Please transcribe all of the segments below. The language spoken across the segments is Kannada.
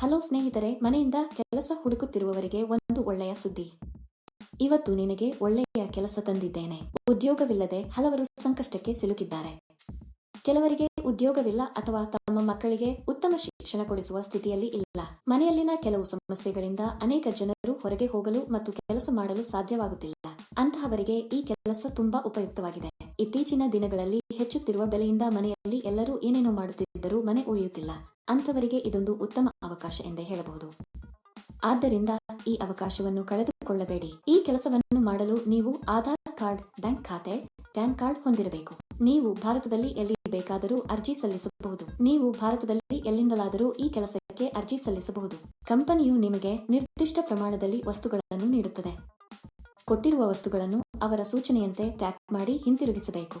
ಹಲೋ ಸ್ನೇಹಿತರೆ, ಮನೆಯಿಂದ ಕೆಲಸ ಹುಡುಕುತ್ತಿರುವವರಿಗೆ ಒಂದು ಒಳ್ಳೆಯ ಸುದ್ದಿ. ಇವತ್ತು ನಿನಗೆ ಒಳ್ಳೆಯ ಕೆಲಸ ತಂದಿದ್ದೇನೆ. ಉದ್ಯೋಗವಿಲ್ಲದೆ ಹಲವರು ಸಂಕಷ್ಟಕ್ಕೆ ಸಿಲುಕಿದ್ದಾರೆ. ಕೆಲವರಿಗೆ ಉದ್ಯೋಗವಿಲ್ಲ ಅಥವಾ ತಮ್ಮ ಮಕ್ಕಳಿಗೆ ಉತ್ತಮ ಶಿಕ್ಷಣ ಕೊಡಿಸುವ ಸ್ಥಿತಿಯಲ್ಲಿ ಇಲ್ಲ. ಮನೆಯಲ್ಲಿನ ಕೆಲವು ಸಮಸ್ಯೆಗಳಿಂದ ಅನೇಕ ಜನರು ಹೊರಗೆ ಹೋಗಲು ಮತ್ತು ಕೆಲಸ ಮಾಡಲು ಸಾಧ್ಯವಾಗುತ್ತಿಲ್ಲ. ಅಂತಹವರಿಗೆ ಈ ಕೆಲಸ ತುಂಬಾ ಉಪಯುಕ್ತವಾಗಿದೆ. ಇತ್ತೀಚಿನ ದಿನಗಳಲ್ಲಿ ಹೆಚ್ಚುತ್ತಿರುವ ಬೆಲೆಯಿಂದ ಮನೆಯಲ್ಲಿ ಎಲ್ಲರೂ ಏನೇನೋ ಮಾಡುತ್ತಿದ್ದರೂ ಮನೆ ಉಳಿಯುತ್ತಿಲ್ಲ ಅಂಥವರಿಗೆ ಇದೊಂದು ಉತ್ತಮ ಅವಕಾಶ ಎಂದೇ ಹೇಳಬಹುದು. ಆದ್ದರಿಂದ ಈ ಅವಕಾಶವನ್ನು ಕಳೆದುಕೊಳ್ಳಬೇಡಿ. ಈ ಕೆಲಸವನ್ನು ಮಾಡಲು ನೀವು ಆಧಾರ್ ಕಾರ್ಡ್, ಬ್ಯಾಂಕ್ ಖಾತೆ, ಪ್ಯಾನ್ ಕಾರ್ಡ್ ಹೊಂದಿರಬೇಕು. ನೀವು ಭಾರತದಲ್ಲಿ ಎಲ್ಲಿ ಬೇಕಾದರೂ ಅರ್ಜಿ ಸಲ್ಲಿಸಬಹುದು. ನೀವು ಭಾರತದಲ್ಲಿ ಎಲ್ಲಿಂದಲಾದರೂ ಈ ಕೆಲಸಕ್ಕೆ ಅರ್ಜಿ ಸಲ್ಲಿಸಬಹುದು. ಕಂಪನಿಯು ನಿಮಗೆ ನಿರ್ದಿಷ್ಟ ಪ್ರಮಾಣದಲ್ಲಿ ವಸ್ತುಗಳನ್ನು ನೀಡುತ್ತದೆ. ಕೊಟ್ಟಿರುವ ವಸ್ತುಗಳನ್ನು ಅವರ ಸೂಚನೆಯಂತೆ ಪ್ಯಾಕ್ ಮಾಡಿ ಹಿಂತಿರುಗಿಸಬೇಕು.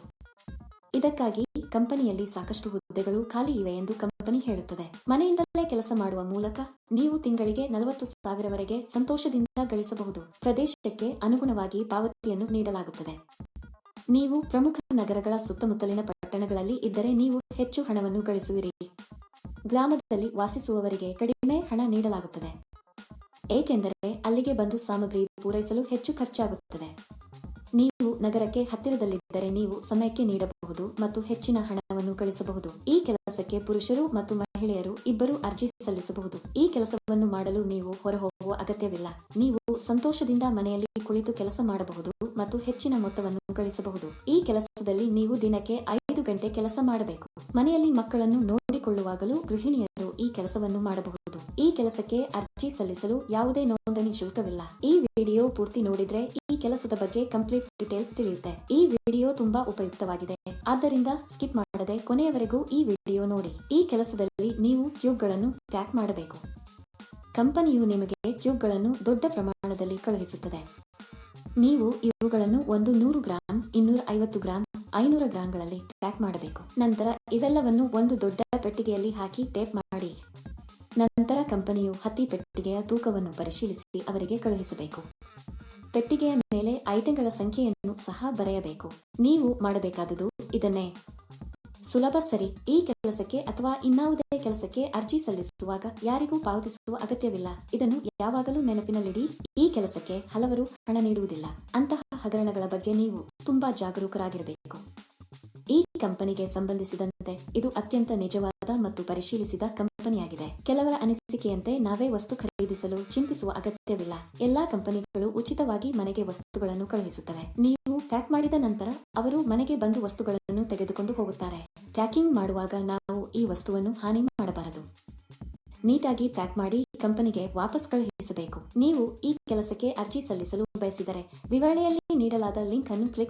ಇದಕ್ಕಾಗಿ ಕಂಪನಿಯಲ್ಲಿ ಸಾಕಷ್ಟು ಹುದ್ದೆಗಳು ಖಾಲಿ ಇವೆ ಎಂದು ಕಂಪನಿ ಹೇಳುತ್ತದೆ. ಮನೆಯಿಂದಲೇ ಕೆಲಸ ಮಾಡುವ ಮೂಲಕ ನೀವು ತಿಂಗಳಿಗೆ ನಲವತ್ತು ಸಾವಿರವರೆಗೆ ಸಂತೋಷದಿಂದ ಗಳಿಸಬಹುದು. ಪ್ರದೇಶಕ್ಕೆ ಅನುಗುಣವಾಗಿ ಪಾವತಿಯನ್ನು ನೀಡಲಾಗುತ್ತದೆ. ನೀವು ಪ್ರಮುಖ ನಗರಗಳ ಸುತ್ತಮುತ್ತಲಿನ ಪಟ್ಟಣಗಳಲ್ಲಿ ಇದ್ದರೆ ನೀವು ಹೆಚ್ಚು ಹಣವನ್ನು ಗಳಿಸುವಿರಿ. ಗ್ರಾಮದಲ್ಲಿ ವಾಸಿಸುವವರಿಗೆ ಕಡಿಮೆ ಹಣ ನೀಡಲಾಗುತ್ತದೆ. ಏಕೆಂದರೆ ಅಲ್ಲಿಗೆ ಬಂದು ಸಾಮಗ್ರಿ ಪೂರೈಸಲು ಹೆಚ್ಚು ಖರ್ಚಾಗುತ್ತದೆ. ನಗರಕ್ಕೆ ಹತ್ತಿರದಲ್ಲಿದ್ದರೆ ನೀವು ಸಮಯಕ್ಕೆ ನೀಡಬಹುದು ಮತ್ತು ಹೆಚ್ಚಿನ ಹಣವನ್ನು ಗಳಿಸಬಹುದು ಈ ಕೆಲಸಕ್ಕೆ ಪುರುಷರು ಮತ್ತು ಮಹಿಳೆಯರು ಇಬ್ಬರು ಅರ್ಜಿ ಸಲ್ಲಿಸಬಹುದು. ಈ ಕೆಲಸವನ್ನು ಮಾಡಲು ನೀವು ಹೊರಹೋಗುವ ಅಗತ್ಯವಿಲ್ಲ. ನೀವು ಸಂತೋಷದಿಂದ ಮನೆಯಲ್ಲಿ ಕುಳಿತು ಕೆಲಸ ಮಾಡಬಹುದು ಮತ್ತು ಹೆಚ್ಚಿನ ಮೊತ್ತವನ್ನು ಗಳಿಸಬಹುದು ಈ ಕೆಲಸದಲ್ಲಿ ನೀವು ದಿನಕ್ಕೆ ಐದು ಗಂಟೆ ಕೆಲಸ ಮಾಡಬೇಕು. ಮನೆಯಲ್ಲಿ ಮಕ್ಕಳನ್ನು ನೋಡಿಕೊಳ್ಳುವಾಗಲೂ ಗೃಹಿಣಿಯರು ಈ ಕೆಲಸವನ್ನು ಮಾಡಬಹುದು. ಈ ಕೆಲಸಕ್ಕೆ ಅರ್ಜಿ ಸಲ್ಲಿಸಲು ಯಾವುದೇ ನೋಂದಣಿ ಶುಲ್ಕವಿಲ್ಲ. ಈ ವಿಡಿಯೋ ಪೂರ್ತಿ ನೋಡಿದ್ರೆ ಈ ಕೆಲಸದ ಬಗ್ಗೆ ಕಂಪ್ಲೀಟ್ ಡೀಟೇಲ್ಸ್ ತಿಳಿಯುತ್ತೆ. ಈ ವಿಡಿಯೋ ತುಂಬಾ ಉಪಯುಕ್ತವಾಗಿದೆ. ಆದ್ದರಿಂದ ಸ್ಕಿಪ್ ಮಾಡದೆ ಕೊನೆಯವರೆಗೂ ಈ ವಿಡಿಯೋ ನೋಡಿ. ಈ ಕೆಲಸದಲ್ಲಿ ನೀವು ಕ್ಯೂಬ್ಗಳನ್ನು ಪ್ಯಾಕ್ ಮಾಡಬೇಕು. ಕಂಪನಿಯು ನಿಮಗೆ ಕ್ಯೂಬ್ಗಳನ್ನು ದೊಡ್ಡ ಪ್ರಮಾಣದಲ್ಲಿ ಕಳುಹಿಸುತ್ತದೆ. ನೀವು ಇವುಗಳನ್ನು ಒಂದು ನೂರು ಗ್ರಾಂ ಇನ್ನೂರ ಐವತ್ತು ಗ್ರಾಂ, ಐನೂರ ಗ್ರಾಂಗಳಲ್ಲಿ ಪ್ಯಾಕ್ ಮಾಡಬೇಕು. ನಂತರ ಇವೆಲ್ಲವನ್ನು ಒಂದು ದೊಡ್ಡ ಪೆಟ್ಟಿಗೆಯಲ್ಲಿ ಹಾಕಿ ಟೇಪ್ ಮಾಡಿ. ನಂತರ ಕಂಪನಿಯು ಹತ್ತಿ ಪೆಟ್ಟಿಗೆಯ ತೂಕವನ್ನು ಪರಿಶೀಲಿಸಿ ಅವರಿಗೆ ಕಳುಹಿಸಬೇಕು. ಪೆಟ್ಟಿಗೆಯ ಮೇಲೆ ಐಟಂಗಳ ಸಂಖ್ಯೆಯನ್ನು ಸಹ ಬರೆಯಬೇಕು. ನೀವು ಮಾಡಬೇಕಾದುದು ಇದನ್ನೇ. ಸುಲಭ ಸರಿ. ಈ ಕೆಲಸಕ್ಕೆ ಅಥವಾ ಇನ್ನಾವುದೇ ಕೆಲಸಕ್ಕೆ ಅರ್ಜಿ ಸಲ್ಲಿಸುವಾಗ ಯಾರಿಗೂ ಪಾವತಿಸುವ ಅಗತ್ಯವಿಲ್ಲ. ಇದನ್ನು ಯಾವಾಗಲೂ ನೆನಪಿನಲ್ಲಿಡಿ. ಈ ಕೆಲಸಕ್ಕೆ ಹಲವರು ಹಣ ನೀಡುವುದಿಲ್ಲ. ಅಂತಹ ಹಗರಣಗಳ ಬಗ್ಗೆ ನೀವು ತುಂಬಾ ಜಾಗರೂಕರಾಗಿರಬೇಕು. ಈ ಕಂಪನಿಗೆ ಸಂಬಂಧಿಸಿದಂತೆ ಇದು ಅತ್ಯಂತ ನಿಜವಾದ ಮತ್ತು ಪರಿಶೀಲಿಸಿದ ಕಂಪನಿಯಾಗಿದೆ. ಕೆಲವರ ಅನಿಸಿಕೆಯಂತೆ ನಾವೇ ವಸ್ತು ಖರೀದಿಸಲು ಚಿಂತಿಸುವ ಅಗತ್ಯವಿಲ್ಲ. ಎಲ್ಲಾ ಕಂಪನಿಗಳು ಉಚಿತವಾಗಿ ಮನೆಗೆ ವಸ್ತುಗಳನ್ನು ಕಳುಹಿಸುತ್ತವೆ. ನೀವು ಪ್ಯಾಕ್ ಮಾಡಿದ ನಂತರ ಅವರು ಮನೆಗೆ ಬಂದು ವಸ್ತುಗಳನ್ನು ತೆಗೆದುಕೊಂಡು ಹೋಗುತ್ತಾರೆ. ಪ್ಯಾಕಿಂಗ್ ಮಾಡುವಾಗ ನಾವು ಈ ವಸ್ತುವನ್ನು ಹಾನಿ ಮಾಡಬಾರದು. ನೀಟಾಗಿ ಪ್ಯಾಕ್ ಮಾಡಿ ಕಂಪನಿಗೆ ವಾಪಸ್ ಕಳುಹಿಸಬೇಕು. ನೀವು ಈ ಕೆಲಸಕ್ಕೆ ಅರ್ಜಿ ಸಲ್ಲಿಸಲು ಬಯಸಿದರೆ ವಿವರಣೆಯಲ್ಲಿ ನೀಡಲಾದ ಲಿಂಕ್ ಅನ್ನು ಕ್ಲಿಕ್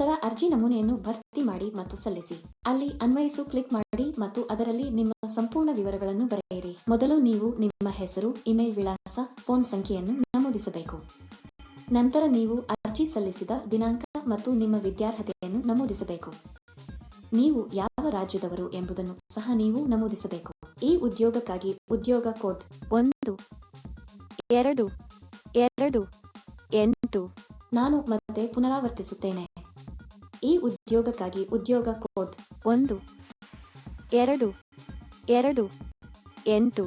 ನಂತರ ಅರ್ಜಿ ನಮೂನೆಯನ್ನು ಭರ್ತಿ ಮಾಡಿ ಮತ್ತು ಸಲ್ಲಿಸಿ. ಅಲ್ಲಿ ಅನ್ವಯಿಸು ಕ್ಲಿಕ್ ಮಾಡಿ ಮತ್ತು ಅದರಲ್ಲಿ ನಿಮ್ಮ ಸಂಪೂರ್ಣ ವಿವರಗಳನ್ನು ಬರೆಯಿರಿ. ಮೊದಲು ನೀವು ನಿಮ್ಮ ಹೆಸರು, ಇಮೇಲ್ ವಿಳಾಸ, ಫೋನ್ ಸಂಖ್ಯೆಯನ್ನು ನಮೂದಿಸಬೇಕು. ನಂತರ ನೀವು ಅರ್ಜಿ ಸಲ್ಲಿಸಿದ ದಿನಾಂಕ ಮತ್ತು ನಿಮ್ಮ ವಿದ್ಯಾರ್ಹತೆಯನ್ನು ನಮೂದಿಸಬೇಕು. ನೀವು ಯಾವ ರಾಜ್ಯದವರು ಎಂಬುದನ್ನು ಸಹ ನೀವು ನಮೂದಿಸಬೇಕು. ಈ ಉದ್ಯೋಗಕ್ಕಾಗಿ ಉದ್ಯೋಗ ಕೋಡ್ ಒಂದು, ಎರಡು ಎರಡು, ಎಂಟು, ನಾನು ಮತ್ತೆ ಪುನರಾವರ್ತಿಸುತ್ತೇನೆ. ಈ ಉದ್ಯೋಗಕ್ಕಾಗಿ ಉದ್ಯೋಗ ಕೋಡ್ ಒಂದು, ಎರಡು ಎರಡು, ಎಂಟು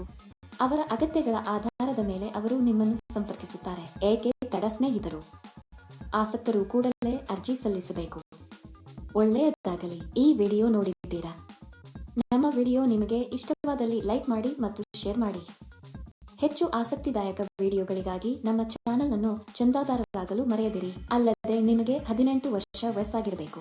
ಅವರ ಅಗತ್ಯಗಳ ಆಧಾರದ ಮೇಲೆ ಅವರು ನಿಮ್ಮನ್ನು ಸಂಪರ್ಕಿಸುತ್ತಾರೆ. ಏಕೆ ತಡ ಸ್ನೇಹಿತರು? ಆಸಕ್ತರು ಕೂಡಲೇ ಅರ್ಜಿ ಸಲ್ಲಿಸಬೇಕು. ಒಳ್ಳೆಯದಾಗಲಿ. ಈ ವಿಡಿಯೋ ನೋಡಿದ್ದೀರಾ? ನಮ್ಮ ವಿಡಿಯೋ ನಿಮಗೆ ಇಷ್ಟವಾದಲ್ಲಿ ಲೈಕ್ ಮಾಡಿ ಮತ್ತು ಶೇರ್ ಮಾಡಿ. ಹೆಚ್ಚು ಆಸಕ್ತಿದಾಯಕ ವಿಡಿಯೋಗಳಿಗಾಗಿ ನಮ್ಮ ಚಾನೆಲ್ ಅನ್ನು ಚಂದಾದಾರರಾಗಲು ಮರೆಯದಿರಿ. ಅಲ್ಲದೆ ನಿಮಗೆ ಹದಿನೆಂಟು ವರ್ಷ ವಯಸ್ಸಾಗಿರಬೇಕು.